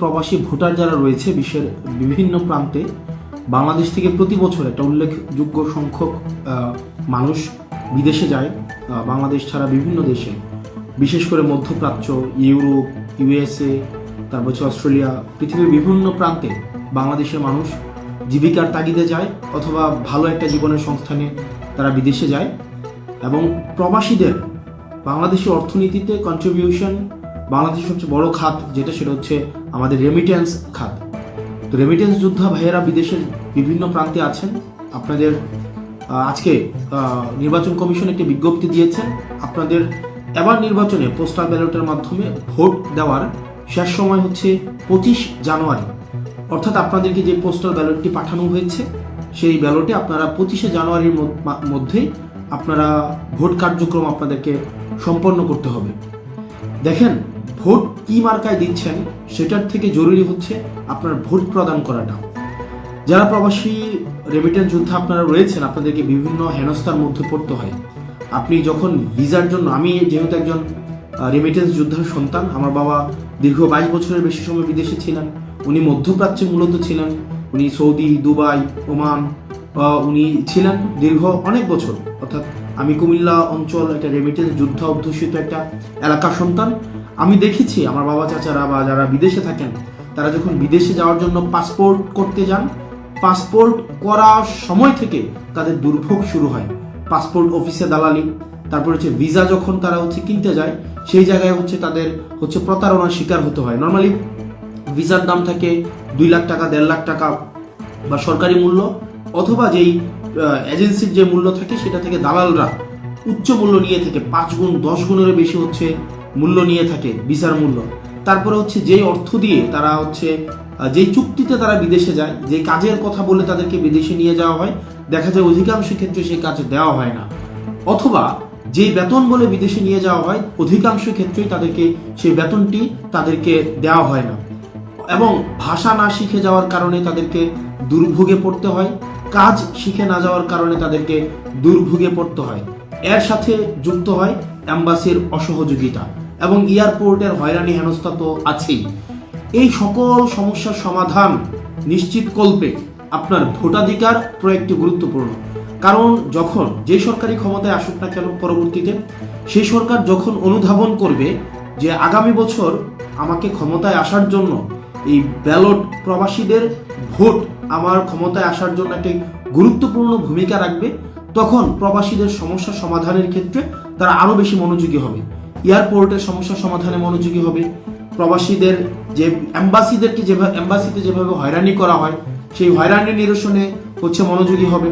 প্রবাসী ভোটার যারা রয়েছে, বিশ্বের বিভিন্ন প্রান্তে, বাংলাদেশ থেকে প্রতি বছর একটা উল্লেখযোগ্য সংখ্যক মানুষ বিদেশে যায়। বাংলাদেশ ছাড়া বিভিন্ন দেশে, বিশেষ করে মধ্যপ্রাচ্য, ইউরোপ, ইউএসএ, তারপর হচ্ছে অস্ট্রেলিয়া, পৃথিবীর বিভিন্ন প্রান্তে বাংলাদেশের মানুষ জীবিকার তাগিদে যায় অথবা ভালো একটা জীবনের সংস্থানে তারা বিদেশে যায়। এবং প্রবাসীদের বাংলাদেশের অর্থনীতিতে কন্ট্রিবিউশন বাংলাদেশের সবচেয়ে বড় খাত যেটা, সেটা হচ্ছে আমাদের রেমিটেন্স খাত। তো রেমিটেন্স যোদ্ধা ভাইয়েরা বিদেশের বিভিন্ন প্রান্তে আছেন। আপনাদের আজকে নির্বাচন কমিশন একটি বিজ্ঞপ্তি দিয়েছেন আপনাদের এবার নির্বাচনে পোস্টাল ব্যালটের মাধ্যমে ভোট দেওয়ার শেষ সময় হচ্ছে পঁচিশ জানুয়ারি। অর্থাৎ আপনাদেরকে যে পোস্টাল ব্যালটটি পাঠানো হয়েছে, সেই ব্যালটে আপনারা পঁচিশে জানুয়ারির মধ্যেই আপনারা ভোট কার্যক্রম আপনাদেরকে সম্পন্ন করতে হবে। দেখেন, ভোট কি মার্কায় দিচ্ছেন সেটার থেকে জরুরি হচ্ছে আপনার ভোট প্রদান করাটা। যারা প্রবাসী রেমিটেন্স যোদ্ধা আপনারা রয়েছেন, আপনাদেরকে বিভিন্ন হেনস্থার মধ্যে পড়তে হয়। আপনি যখন ভিসার জন্য, আমি যেহেতু একজন রেমিটেন্স যোদ্ধার সন্তান, আমার বাবা দীর্ঘ বাইশ বছরের বেশি সময় বিদেশে ছিলেন, উনি মধ্যপ্রাচ্যে মূলত ছিলেন, উনি সৌদি, দুবাই, ওমান উনি ছিলেন দীর্ঘ অনেক বছর। অর্থাৎ আমি কুমিল্লা অঞ্চল একটা রেমিটেন্স যুদ্ধ অধ্যুষিত একটা এলাকার সন্তান আমি দেখেছি আমার বাবা চাচারা বা যারা বিদেশে থাকেন, তারা যখন বিদেশে যাওয়ার জন্য পাসপোর্ট করতে যান পাসপোর্ট করার সময় থেকে তাদের দুর্ভোগ শুরু হয়। পাসপোর্ট অফিসে দালালি, তারপর হচ্ছে ভিসা যখন তারা হচ্ছে কিনতে যায়, সেই জায়গায় হচ্ছে তাদের হচ্ছে প্রতারণার শিকার হতে হয়। নর্মালি ভিসার দাম থাকে দুই লাখ টাকা, দেড় লাখ টাকা বা সরকারি মূল্য, অথবা যেই এজেন্সির যে মূল্য থাকে, সেটা থেকে দালালরা উচ্চ মূল্য নিয়ে থাকে, পাঁচ গুণ, দশ গুণেরও বেশি হচ্ছে মূল্য নিয়ে থাকে ভিসার মূল্য। তারপরে হচ্ছে যেই অর্থ দিয়ে তারা হচ্ছে যেই চুক্তিতে তারা বিদেশে যায়, যে কাজের কথা বলে তাদেরকে বিদেশে নিয়ে যাওয়া হয়, দেখা যায় অধিকাংশ ক্ষেত্রে সেই কাজ দেওয়া হয় না। অথবা যে বেতন বলে বিদেশে নিয়ে যাওয়া হয়, অধিকাংশ ক্ষেত্রেই তাদেরকে সেই বেতনটি তাদেরকে দেওয়া হয় না। এবং ভাষা না শিখে যাওয়ার কারণে তাদেরকে দুর্ভোগে পড়তে হয়, কাজ শিখে না যাওয়ার কারণে তাদেরকে দুর্ভোগে পড়তে হয়। এর সাথে যুক্ত হয় অ্যাম্বাসির অসহযোগিতা এবং এয়ারপোর্টের হয়রানি হেনস্থা তো আছেই। এই সকল সমস্যার সমাধান নিশ্চিত কল্পে আপনার ভোটাধিকার প্রয়োগটি গুরুত্বপূর্ণ। কারণ যখন যে সরকারি ক্ষমতায় আসুক না কেন পরবর্তীতে, সেই সরকার যখন অনুধাবন করবে যে আগামী বছর আমাকে ক্ষমতায় আসার জন্য এই ব্যালট প্রবাসীদের ভোট আমার ক্ষমতায় আসার জন্য একটি গুরুত্বপূর্ণ ভূমিকা রাখবে তখন প্রবাসীদের সমস্যা সমাধানের ক্ষেত্রে তারা আরও বেশি মনোযোগী হবে। এয়ারপোর্টের সমস্যা সমাধানে মনোযোগী হবে। প্রবাসীদের যে অ্যাম্বাসিদেরকে যেভাবে অ্যাম্বাসিতে যেভাবে হয়রানি করা হয়, সেই হয়রানি নিরসনে হচ্ছে মনোযোগী হবে।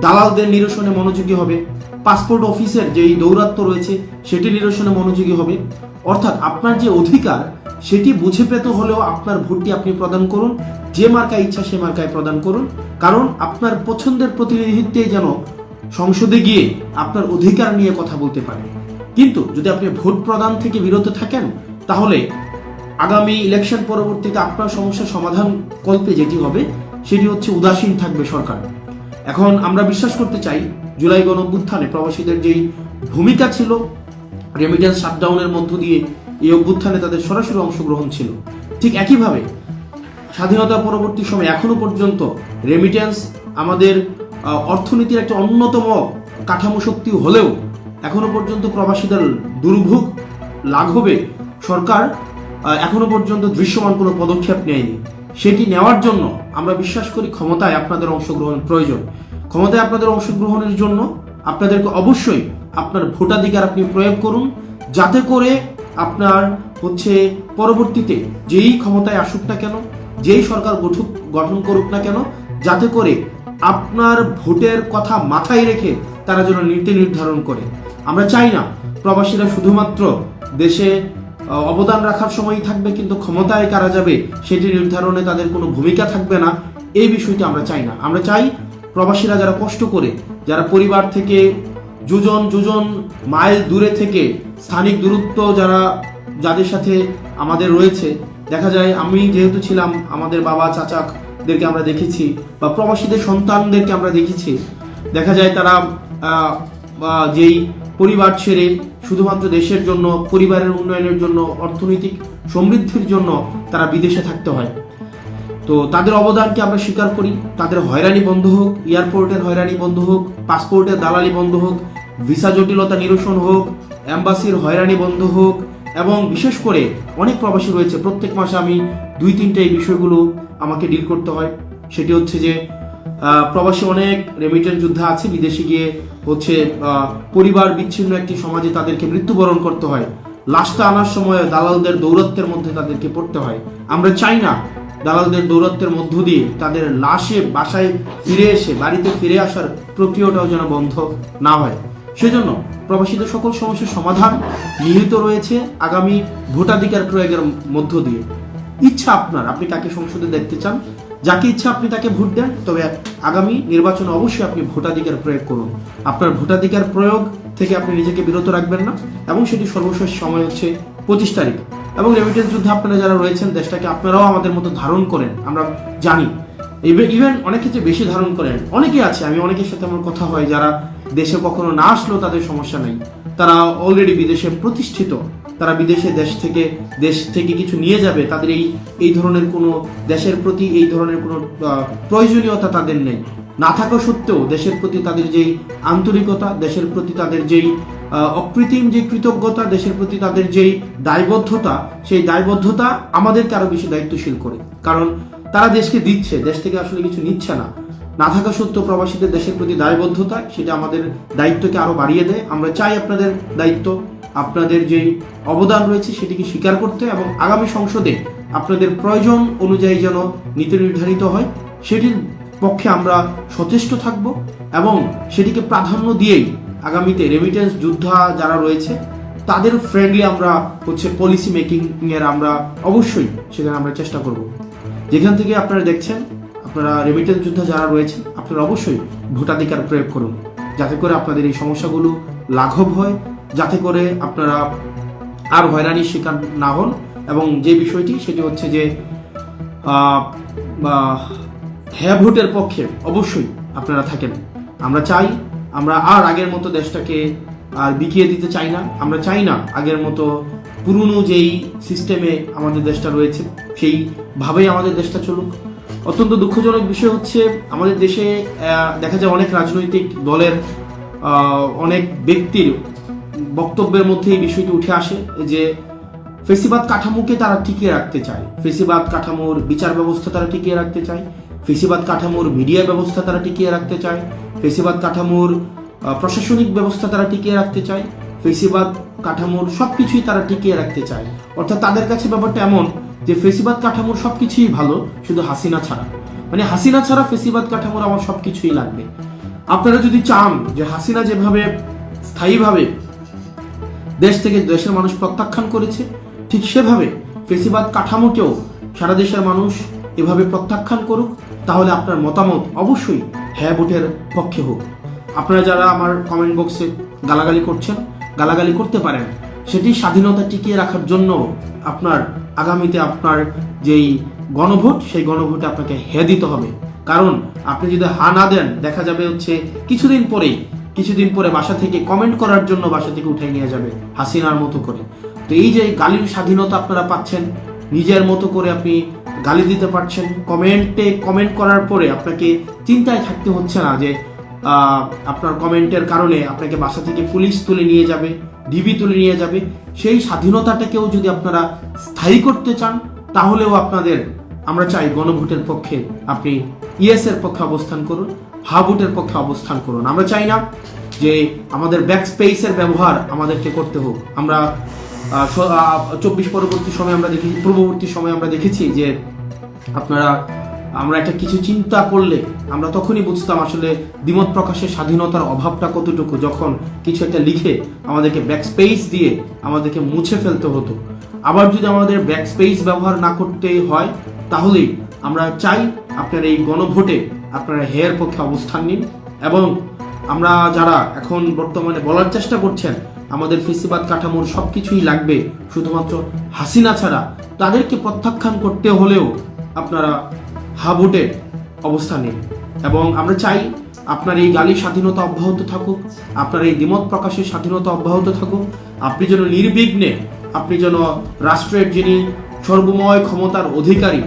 দালালদের নিরসনে মনোযোগী হবে। পাসপোর্ট অফিসের যেই দৌরাত্ম রয়েছে, সেটি নিরসনে মনোযোগী হবে। অর্থাৎ আপনার যে অধিকার, সেটি বুঝে পেতে হলেও আপনার ভোটটি আপনি প্রদান করুন। যে মার্কায় ইচ্ছা, সে মার্কায় প্রদান করুন। কারণ আপনার পছন্দের প্রতিনিধিত্বে যেন সংসদে গিয়ে আপনার অধিকার নিয়ে কথা বলতে পারে কিন্তু যদি আপনি ভোট প্রদান থেকে বিরত থাকেন, তাহলে আগামী ইলেকশন পরবর্তীতে আপনার সমস্যার সমাধান কল্পে যেটি হবে, সেটি হচ্ছে উদাসীন থাকবে সরকার। এখন আমরা বিশ্বাস করতে চাই, জুলাই গণঅভ্যুত্থানে প্রবাসীদের যেই ভূমিকা ছিল রেমিটেন্স শাটডাউনের মধ্য দিয়ে এই অভ্যুত্থানে তাদের সরাসরি অংশগ্রহণ ছিল। ঠিক একইভাবে, স্বাধীনতা পরবর্তী সময় এখনও পর্যন্ত রেমিটেন্স আমাদের অর্থনীতির একটা অন্যতম কাঠামো শক্তি হলেও এখনও পর্যন্ত প্রবাসীদের দুর্ভোগ লাঘবে, সরকার এখনও পর্যন্ত দৃশ্যমান কোনো পদক্ষেপ নেয়নি। সেটি নেওয়ার জন্য আমরা বিশ্বাস করি ক্ষমতায় আপনাদের অংশগ্রহণ প্রয়োজন। ক্ষমতায় আপনাদের অংশগ্রহণের জন্য আপনাদেরকে অবশ্যই আপনার ভোটাধিকার আপনি প্রয়োগ করুন, যাতে করে আপনার হচ্ছে পরবর্তীতে যেই ক্ষমতায় আসুক না কেন, যেই সরকার গঠন করুক না কেন, যাতে করে আপনার ভোটের কথা মাথায় রেখে তারা যেন নীতি নির্ধারণ করে। আমরা চাই না প্রবাসীরা শুধুমাত্র দেশে অবদান রাখার সময়ই থাকবে, কিন্তু ক্ষমতায় কারা যাবে সেটি নির্ধারণে তাদের কোনো ভূমিকা থাকবে না, এই বিষয়টি আমরা চাই না। আমরা চাই প্রবাসীরা যারা কষ্ট করে, যারা পরিবার থেকে যোজন যোজন মাইল দূরে থেকে স্থানিক দূরত্ব যারা, যাদের সাথে আমাদের রয়েছে, দেখা যায় আমি যেহেতু ছিলাম আমাদের বাবা চাচাদেরকে আমরা দেখেছি বা প্রবাসীদের সন্তানদেরকে আমরা দেখেছি। দেখা যায় তারা যেই পরিবার ছেড়ে শুধুমাত্র দেশের জন্য, পরিবারের উন্নয়নের জন্য, অর্থনৈতিক সমৃদ্ধির জন্য তারা বিদেশে থাকতে হয়। তো তাদের অবদানকে আমরা স্বীকার করি। তাদের হয়রানি বন্ধ হোক, এয়ারপোর্টের হয়রানি বন্ধ হোক, পাসপোর্টের দালালি বন্ধ হোক, ভিসা জটিলতা নিরসন হোক অ্যাম্বাসির হয়রানি বন্ধ হোক এবং বিশেষ করে অনেক প্রবাসী রয়েছে। প্রত্যেক মাসে আমি দুই, তিনটে এই বিষয়গুলো আমাকে ডিল করতে হয়। সেটি হচ্ছে যে প্রবাসী অনেক রেমিটেন্স যোদ্ধা আছে। বিদেশে গিয়ে হচ্ছে পরিবার বিচ্ছিন্ন একটি সমাজে তাদেরকে মৃত্যুবরণ করতে হয়। লাশটা আনার সময় দালালদের দৌরত্বের মধ্যে তাদেরকে পড়তে হয়। আমরা চাই না দালালদের দৌরত্বের মধ্য দিয়ে তাদের লাশে বাসায় ফিরে এসে, বাড়িতে ফিরে আসার প্রক্রিয়াটাও যেন বন্ধ না হয়। সেজন্য প্রবাসীদের সকল সমস্যার সমাধান নিহিত রয়েছে আগামী ভোটাধিকার প্রয়োগের মধ্য দিয়ে। ইচ্ছা আপনার, আপনি কাকে সংসদে দেখতে চান? যাকে ইচ্ছা আপনি তাকে ভোট দেন, তবে আগামী নির্বাচনে অবশ্যই আপনি ভোটাধিকার প্রয়োগ করুন। আপনার ভোটাধিকার প্রয়োগ থেকে আপনি নিজেকে বিরত রাখবেন না, এবং সেটি সর্বশেষ সময় হচ্ছে পঁচিশ তারিখ। এবং রেমিটেন্স যুদ্ধে আপনারা যারা রয়েছেন, দেশটাকে আপনারাও আমাদের মতো ধারণ করেন, আমরা জানি। ইভেন অনেক ক্ষেত্রে বেশি ধারণ করেন। অনেকে আছে, আমি অনেকের সাথে আমার কথা হয় যারা দেশে কখনো না আসলেও তাদের সমস্যা নেই। তারা অলরেডি বিদেশে প্রতিষ্ঠিত। তারা বিদেশে দেশ থেকে দেশ থেকে কিছু নিয়ে যাবে। তাদের এই এই ধরনের কোনো দেশের প্রতি এই ধরনের কোনো প্রয়োজনীয়তা তাদের নেই। না থাকা সত্ত্বেও দেশের প্রতি তাদের যেই আন্তরিকতা, দেশের প্রতি তাদের যেই অকৃত্রিম যে কৃতজ্ঞতা, দেশের প্রতি তাদের যেই দায়বদ্ধতা, সেই দায়বদ্ধতা আমাদেরকে আরও বেশি দায়িত্বশীল করে। কারণ তারা দেশকে দিচ্ছে, দেশ থেকে আসলে কিছু নিচ্ছে না। না থাকা সত্ত্বেও প্রবাসীদের দেশের প্রতি দায়বদ্ধতা, সেটা আমাদের দায়িত্বকে আরও বাড়িয়ে দেয়। আমরা চাই আপনাদের দায়িত্ব, আপনাদের যেই অবদান রয়েছে সেটিকে স্বীকার করতে এবং আগামী সংসদে আপনাদের প্রয়োজন অনুযায়ী যেন নীতি নির্ধারিত হয়, সেটির পক্ষে আমরা সচেষ্ট থাকব এবং সেটিকে প্রাধান্য দিয়েই আগামীতে রেমিটেন্স যোদ্ধা যারা রয়েছে, তাদের ফ্রেন্ডলি আমরা হচ্ছে পলিসি মেকিং এর আমরা অবশ্যই সেখানে আমরা চেষ্টা করব। যেখান থেকে আপনারা দেখছেন আপনারা রেমিটেন্স যোদ্ধা যারা রয়েছে আপনারা অবশ্যই ভোটাধিকার প্রয়োগ করুন। যাতে করে আপনাদের এই সমস্যাগুলো লাঘব হয়, যাতে করে আপনারা আর হয়রানির শিকার না হন এবং যে বিষয়টি, সেটি হচ্ছে যে হ্যাঁ ভোটের পক্ষে অবশ্যই আপনারা থাকেন। আমরা চাই, আমরা আর আগের মতো দেশটাকে আর বিকিয়ে দিতে চাই না। আমরা চাই না আগের মতো পুরনো যেই সিস্টেমে আমাদের দেশটা রয়েছে সেইভাবেই আমাদের দেশটা চলুক। অত্যন্ত দুঃখজনক বিষয় হচ্ছে আমাদের দেশে দেখা যায় অনেক রাজনৈতিক দলের অনেক ব্যক্তির বক্তব্যের মধ্যে এই বিষয়টি উঠে আসে যে ফেসিবাদ কাঠামোকে তারা টিকিয়ে রাখতে চায়। ফেসিবাদ কাঠামোর বিচার ব্যবস্থা তারা টিকিয়ে রাখতে চায়। ফেসিবাদ কাঠামোর মিডিয়া ব্যবস্থা তারা টিকিয়ে রাখতে চায়। ফেসিবাদ কাঠামোর প্রশাসনিক ব্যবস্থা তারা টিকিয়ে রাখতে চায়। ফেসিবাদ কাঠামোর সবকিছুই তারা টিকিয়ে রাখতে চায়। অর্থাৎ তাদের কাছে ব্যাপারটা এমন যে ফেসিবাদ কাঠামোর সব কিছুই ভালো, শুধু হাসিনা ছাড়া। মানে হাসিনা ছাড়া ফেসিবাদ কাঠামোর আমার সব কিছুই লাগবে। আপনারা যদি চান যে হাসিনা যেভাবে স্থায়ীভাবে দেশ থেকে দেশের মানুষ প্রত্যাখ্যান করেছে, ঠিক সেভাবে ফেসিবাদ কাঠামোকেও সারা দেশের মানুষ এভাবে প্রত্যাখ্যান করুক, তাহলে আপনার মতামত অবশ্যই হ্যাঁ ভোটের পক্ষে হোক। আপনারা যারা আমার কমেন্ট বক্সে গালাগালি করছেন, গালাগালি করতে পারেন, সেটি স্বাধীনতা টিকিয়ে রাখার জন্য আপনার আগামীতে আপনার যেই গণভোট, সেই গণভোটে আপনাকে হ্যাঁ দিতে হবে। কারণ আপনি যদি হা না দেন, দেখা যাবে হচ্ছে কিছুদিন পরেই, কিছুদিন পরে বাসা থেকে কমেন্ট করার জন্য বাসা থেকে উঠে নিয়ে যাবে হাসিনার মতো করে। তো এই যে গালির স্বাধীনতা আপনারা পাচ্ছেন, নিজের মতো করে আপনি গালি দিতে পারছেন কমেন্টে কমেন্ট করার পরে আপনাকে চিন্তায় থাকতে হচ্ছে না যে আপনার কমেন্টের কারণে আপনাকে বাসা থেকে পুলিশ তুলে নিয়ে যাবে, ডিবি তুলে নিয়ে যাবে। সেই স্বাধীনতাটাকেও যদি আপনারা স্থায়ী করতে চান, তাহলেও আপনাদের আমরা চাই গণভোটের পক্ষে আপনি ইয়েস এর পক্ষে অবস্থান করুন, হা ভোটের পক্ষে অবস্থান করুন। আমরা চাই না যে আমাদের ব্যাক স্পেসের ব্যবহার আমাদেরকে করতে হোক। আমরা চব্বিশ পরবর্তী সময় আমরা দেখি, পূর্ববর্তী সময় আমরা দেখেছি যে আপনারা আমরা একটা কিছু চিন্তা করলে আমরা তখনই বুঝতাম আসলে দ্বিমত প্রকাশের স্বাধীনতার অভাবটা কতটুকু, যখন কিছু একটা লিখে আমাদেরকে ব্যাক স্পেস দিয়ে আমাদেরকে মুছে ফেলতে হতো। আবার যদি আমাদের ব্যাক স্পেস ব্যবহার না করতে হয়, তাহলেই আমরা চাই আপনার এই গণভোটে আপনারা হেয়ার পক্ষে অবস্থান নিন এবং আমরা যারা এখন বর্তমানে বলার চেষ্টা করছেন, আমাদের ফেসিবাদ কাঠামোর সব কিছুই লাগবে শুধুমাত্র হাসিনা ছাড়া, তাদেরকে প্রত্যাখ্যান করতে হলেও আপনারা হাবুটে অবস্থান এবং আমরা চাই আপনার এই গালি স্বাধীনতা অব্যাহত থাকুক, আপনার এই দ্বিমত প্রকাশের স্বাধীনতা অব্যাহত থাকুক। আপনি যেন নির্বিঘ্নে, আপনি যেন রাষ্ট্রের যিনি সর্বময় ক্ষমতার অধিকারী,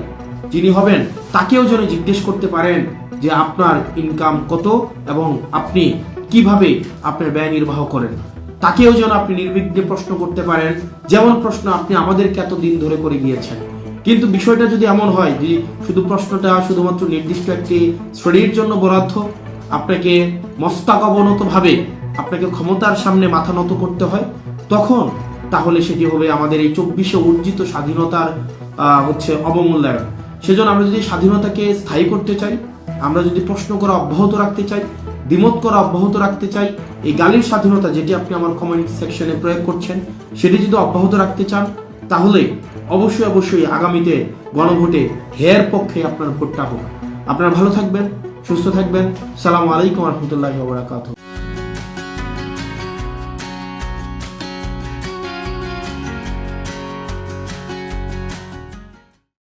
যিনি হবেন, তাকেও যেন জিজ্ঞেস করতে পারেন যে আপনার ইনকাম কত এবং আপনি কীভাবে আপনার ব্যয় নির্বাহ করেন। তাকেও যেন আপনি নির্বিঘ্নে প্রশ্ন করতে পারেন, যেমন প্রশ্ন আপনি আমাদেরকে এতদিন ধরে করে গিয়েছেন। কিন্তু বিষয়টা যদি এমন হয় যে শুধু প্রশ্নটা শুধুমাত্র নির্দিষ্ট একটি শ্রেণির জন্য বরাদ্দ, আপনাকে মস্তাক অবনতভাবে আপনাকে ক্ষমতার সামনে মাথা নত করতে হয়, তখন তাহলে সেটি হবে আমাদের এই চব্বিশে অর্জিত স্বাধীনতার হচ্ছে অবমূল্যায়ন। সেজন্য আমরা যদি স্বাধীনতাকে স্থায়ী করতে চাই, আমরা যদি প্রশ্ন করা অব্যাহত রাখতে চাই, দ্বিমত করা অব্যাহত রাখতে চাই, এই গালির স্বাধীনতা যেটি আপনি আমার কমেন্ট সেকশনে প্রয়োগ করছেন, সেটি যদি অব্যাহত রাখতে চান, তাহলে অবশ্যই অবশ্যই আগামীতে গণভোটে হেয়ার পক্ষে আপনার ভোটটা হোক আপনারা ভালো থাকবেন, সুস্থ থাকবেন। সালাম আলাইকুম রহমতুল্লাহ বারাকাতুহ।